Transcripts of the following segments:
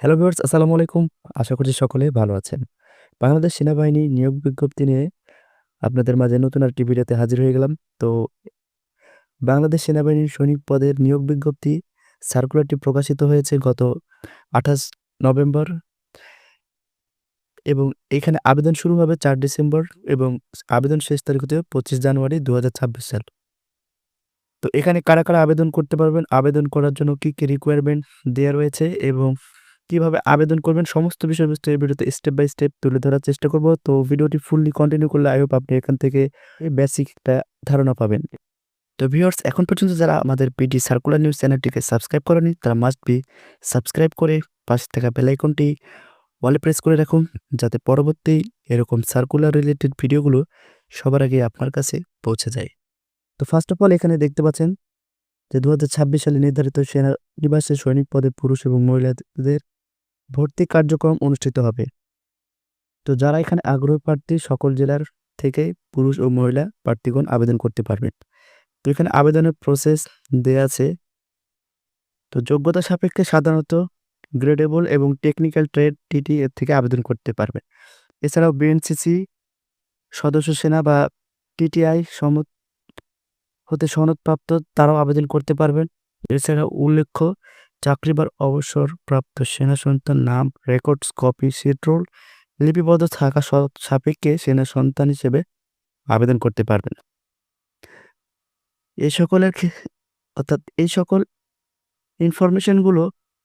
Hello viewers আসসালামু আলাইকুম। আশা করছি সকলে ভালো আছেন। বাংলাদেশ সেনাবাহিনী নিয়োগ বিজ্ঞপ্তি নিয়ে আপনাদের মাঝে নতুন আর ভিডিওতে হাজির হয়ে গেলাম। তো বাংলাদেশ সেনাবাহিনীর সৈনিক পদের নিয়োগ বিজ্ঞপ্তি সার্কুলারটি প্রকাশিত হয়েছে গত ২৮ নভেম্বর এবং এখানে আবেদন শুরু হবে চার ডিসেম্বর এবং আবেদন শেষ তারিখ হচ্ছে ২৫ জানুয়ারি ২০২৬ সাল। তো এখানে কারা, কারা আবেদন করতে পারবেন, আবেদন করার জন্য কী, কী রিকোয়ারমেন্ট দেওয়া রয়েছে এবং কীভাবে আবেদন করবেন, সমস্ত বিষয়বস্তু এই ভিডিওতে স্টেপ বাই স্টেপ তুলে ধরার চেষ্টা করব। তো ভিডিওটি ফুললি কন্টিনিউ করলে আই হোপ আপনি এখান থেকে বেসিক একটা ধারণা পাবেন। তো ভিউয়ার্স এখন পর্যন্ত যারা আমাদের পিডি সার্কুলার নিউজ চ্যানেলটিকে সাবস্ক্রাইব করেনি, তারা মাস্ট বি সাবস্ক্রাইব করে পাশে থাকা বেল আইকনটি অলে প্রেস করে রাখুন, যাতে পরবর্তী এরকম সার্কুলার রিলেটেড ভিডিওগুলো সবার আগে আপনার কাছে পৌঁছে যায়। তো ফার্স্ট অফ অল এখানে দেখতে পাচ্ছেন যে ২০২৬ সালে নির্ধারিত সেনানিবাসে সৈনিক পদে পুরুষ এবং মহিলাদের ভর্তি কার্যক্রম অনুষ্ঠিত হবে। তো যারা এখানে আগ্রহী প্রার্থী, সকল জেলার থেকে পুরুষ ও মহিলা প্রার্থীগণ আবেদন করতে পারবেন। তো এখানে আবেদনের প্রসেস দেয়া আছে। তো যোগ্যতা সাপেক্ষে সাধারণত গ্রেডেবল এবং টেকনিক্যাল ট্রেড টিটি এর থেকে আবেদন করতে পারবেন। এছাড়াও বিএনসিসি সদস্য সেনা বা টিটিআই সমত হতে সনদপ্রাপ্ত তারাও আবেদন করতে পারবেন। এছাড়াও উল্লেখ্য চাকরি বা অবসরপ্রাপ্ত সেনা সন্তান নাম, রেকর্ডস কপি, শিটরোল লিপিবদ্ধ থাকা সাপেক্ষে সেনা সন্তান হিসেবে আবেদন করতে পারবেন। এই সকলের অর্থাৎ এই সকল ইনফরমেশনগুলো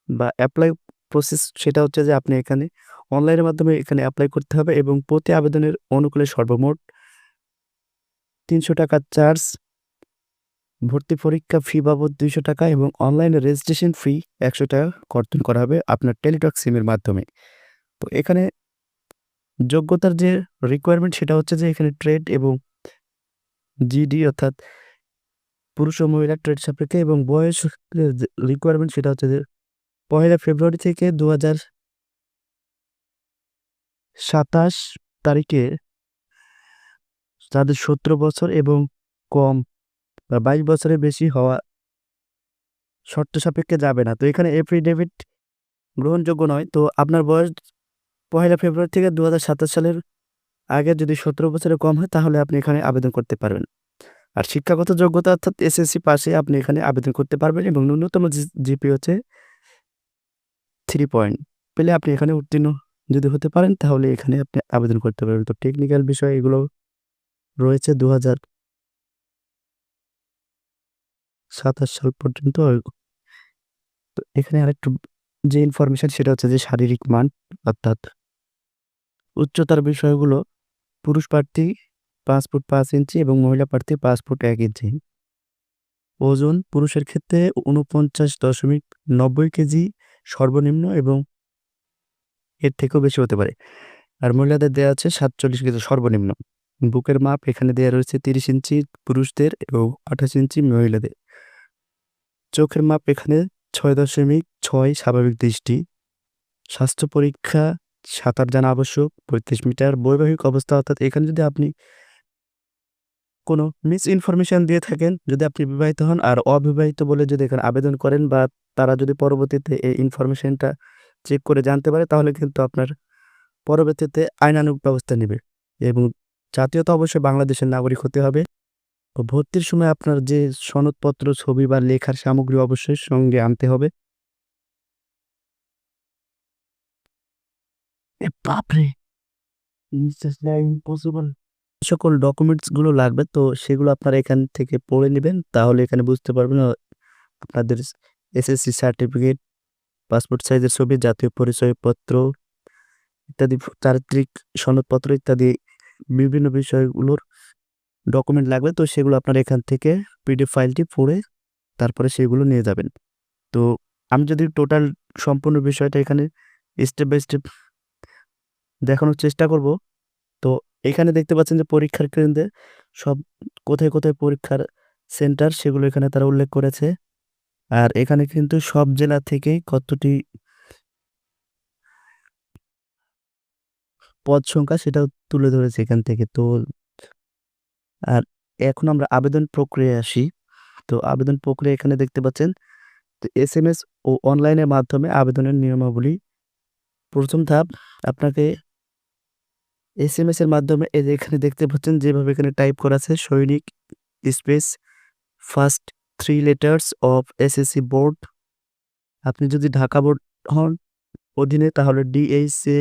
বা অ্যাপ্লাই প্রসেস সেটা হচ্ছে যে আপনি এখানে অনলাইনের মাধ্যমে এখানে অ্যাপ্লাই করতে হবে এবং প্রতি আবেদনের অনুকূলে সর্বমোট ৳৩০০ চার্জ, ভর্তি পরীক্ষা ফি বাবদ ৳২০০ এবং অনলাইনে রেজিস্ট্রেশন ফি ৳১০০ কর্তন করা হবে আপনার টেলিটক সিমের মাধ্যমে। তো এখানে যোগ্যতার যে রিকোয়ারমেন্ট সেটা হচ্ছে যে এখানে ট্রেড এবং জিডি অর্থাৎ পুরুষ ও মহিলা ট্রেড সাপেক্ষে এবং বয়স রিকোয়ারমেন্ট সেটা হচ্ছে যে পহেলা ফেব্রুয়ারি থেকে ২০২৭ তারিখে তাদের ১৭ বছর এবং কম বা ২২ বছরের বেশি হওয়া শর্ত সাপেক্ষে যাবে না। তো এখানে এফিডেভিট গ্রহণযোগ্য নয়। তো আপনার বয়স পহেলা ফেব্রুয়ারি থেকে ২০২৭ সালের আগে যদি ১৭ বছরের কম হয়, তাহলে আপনি এখানে আবেদন করতে পারবেন। আর শিক্ষাগত যোগ্যতা অর্থাৎ এসএসসি পাশে আপনি এখানে আবেদন করতে পারবেন এবং ন্যূনতম জিপি হচ্ছে থ্রি পয়েন্ট পেলে আপনি এখানে উত্তীর্ণ যদি হতে পারেন, তাহলে এখানে আপনি আবেদন করতে পারবেন। তো টেকনিক্যাল বিষয় এগুলো রয়েছে ২০২৭ সাল পর্যন্ত। তো এখানে আরেকটু যে ইনফরমেশন সেটা হচ্ছে যে শারীরিক মান, অর্থাৎ উচ্চতার বিষয়গুলো পুরুষ প্রার্থী পাঁচ ফুট পাঁচ ইঞ্চি এবং মহিলা প্রার্থী পাঁচ ফুট এক ইঞ্চি। ওজন পুরুষের ক্ষেত্রে ৪৯.৯০ কেজি সর্বনিম্ন এবং এর থেকেও বেশি হতে পারে। আর মহিলাদের দেওয়া আছে ৪৭ কেজি সর্বনিম্ন। বুকের মাপ এখানে দেওয়া রয়েছে ৩০ ইঞ্চি পুরুষদের এবং ২৮ ইঞ্চি মহিলাদের। চোখের মাপ এখানে ৬.৬ স্বাভাবিক দৃষ্টি। স্বাস্থ্য পরীক্ষা, সাঁতার জানা আবশ্যক ৩৫ মিটার। বৈবাহিক অবস্থা অর্থাৎ এখানে যদি আপনি কোনো মিস ইনফরমেশন দিয়ে থাকেন, যদি আপনি বিবাহিত হন আর অবিবাহিত বলে যদি এখানে আবেদন করেন বা তারা যদি পরবর্তীতে এই ইনফরমেশনটা চেক করে জানতে পারে তাহলে কিন্তু আপনার পরবর্তীতে আইনানুগ ব্যবস্থা নেবে এবং জাতীয়তা অবশ্যই বাংলাদেশের নাগরিক হতে হবে। ভর্তির সময় আপনার যে সনদপত্র, ছবি বা লেখার সামগ্রী অবশ্যই সঙ্গে আনতে হবে। এ বাপরে! ইম্পসিবল। সকল ডকুমেন্টসগুলো লাগবে তো সেগুলো আপনারা এখান থেকে পড়ে নিবেন। তাহলে এখানে বুঝতে পারবেন আপনাদের এসএসসি সার্টিফিকেট, পাসপোর্ট সাইজের ছবি, জাতীয় পরিচয়পত্র ইত্যাদি চারিত্রিক সনদপত্র ইত্যাদি বিভিন্ন বিষয়গুলোর ডকুমেন্ট লাগবে। তো সেগুলো আপনারা এখান থেকে পিডিএফ ফাইলটি পড়ে তারপরে সেগুলো নিয়ে যাবেন। তো আমি যদি টোটাল সম্পূর্ণ বিষয়টা এখানে স্টেপ বাই স্টেপ দেখানোর চেষ্টা করব। তো এখানে দেখতে পাচ্ছেন যে পরীক্ষার কেন্দ্রে সব কোথায়, কোথায় পরীক্ষার সেন্টার সেগুলো এখানে তারা উল্লেখ করেছে। আর এখানে কিন্তু সব জেলা থেকেই কতটি পদ সংখ্যা সেটাও তুলে ধরেছে এখান থেকে। তো আর এখন আমরা আবেদন প্রক্রিয়ায় আসি। তো আবেদন প্রক্রিয়া এখানে দেখতে পাচ্ছেন। তো এস এম এস ও অনলাইনের মাধ্যমে আবেদনের নিয়মাবলী প্রথম ধাপ, আপনাকে এসএমএস এর মাধ্যমে এই যে এখানে দেখতে পাচ্ছেন, যেভাবে এখানে টাইপ করা আছে, সৈনিক space, first three letters of S SSC board আপনি যদি ঢাকা বোর্ড হন অধীনে, তাহলে ডিএইচএ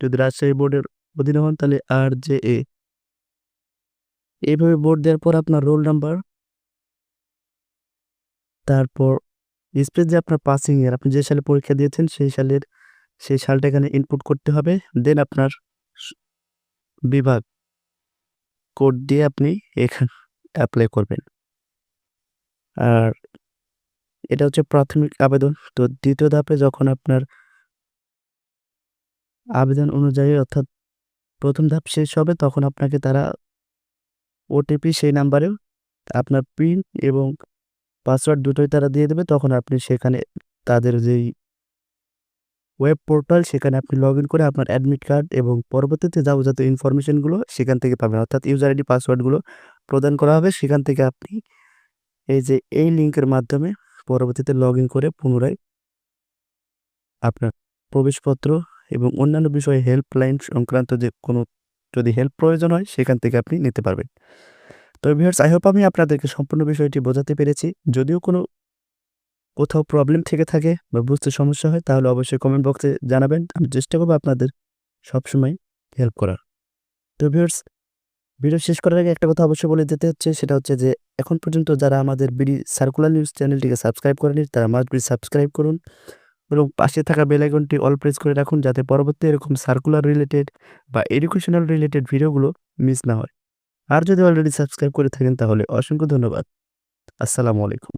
যদি রাজশাহী বোর্ডের অধীনে হন, তাহলে আর জে এ এইভাবে বোর্ড দেওয়ার পর আপনার রোল নাম্বার তারপর স্পেস যে আপনার পাসিং ইয়ার আপনি যে সালে পরীক্ষা দিয়েছেন সেই সালের, সেই সালটা এখানে ইনপুট করতে হবে। দেন আপনার বিভাগ কোড দিয়ে আপনি এখানে অ্যাপ্লাই করবেন। আর এটা হচ্ছে প্রাথমিক আবেদন। তো দ্বিতীয় ধাপে যখন আপনার আবেদন অনুযায়ী অর্থাৎ প্রথম ধাপ শেষ হবে, তখন আপনাকে তারা ওটিপি সেই নাম্বারে আপনার পিন এবং পাসওয়ার্ড দুটোই তারা দিয়ে দেবে। তখন আপনি সেখানে তাদের যেই ওয়েব পোর্টাল সেখানে আপনি লগ করে আপনার অ্যাডমিট কার্ড এবং পরবর্তীতে যাবতীয় ইনফরমেশনগুলো সেখান থেকে পাবেন। অর্থাৎ ইউজার আইডি পাসওয়ার্ডগুলো প্রদান করা হবে। সেখান থেকে আপনি এই যে এই লিঙ্কের মাধ্যমে পরবর্তীতে লগ করে পুনরায় আপনার প্রবেশপত্র এবং অন্যান্য বিষয়ে হেল্পলাইন সংক্রান্ত যে কোনো যদি হেল্প প্রয়োজন হয়, সেখান থেকে আপনি নিতে পারবেন। তো ভিউয়ার্স আই হোপ আমি আপনাদেরকে সম্পূর্ণ বিষয়টি বোঝাতে পেরেছি। যদিও কোনো কোথাও প্রবলেম থেকে থাকে বা বুঝতে সমস্যা হয়, তাহলে অবশ্যই কমেন্ট বক্সে জানাবেন। আমি চেষ্টা করব আপনাদের সবসময় হেল্প করার। তো ভিউয়ার্স ভিডিও শেষ করার আগে একটা কথা অবশ্যই বলে দিতে হচ্ছে, সেটা হচ্ছে যে, এখন পর্যন্ত যারা আমাদের বিডি সার্কুলার নিউজ চ্যানেলটিকে সাবস্ক্রাইব করেনি, তারা মাস্ট বি সাবস্ক্রাইব করুন। এবং পাশে থাকা বেলাইকনটি অল প্রেস করে রাখুন যাতে পরবর্তী এরকম সার্কুলার রিলেটেড বা এডুকেশনাল রিলেটেড ভিডিওগুলো মিস না হয়। আর যদি অলরেডি সাবস্ক্রাইব করে থাকেন তাহলে অসংখ্য ধন্যবাদ। আসসালামু আলাইকুম।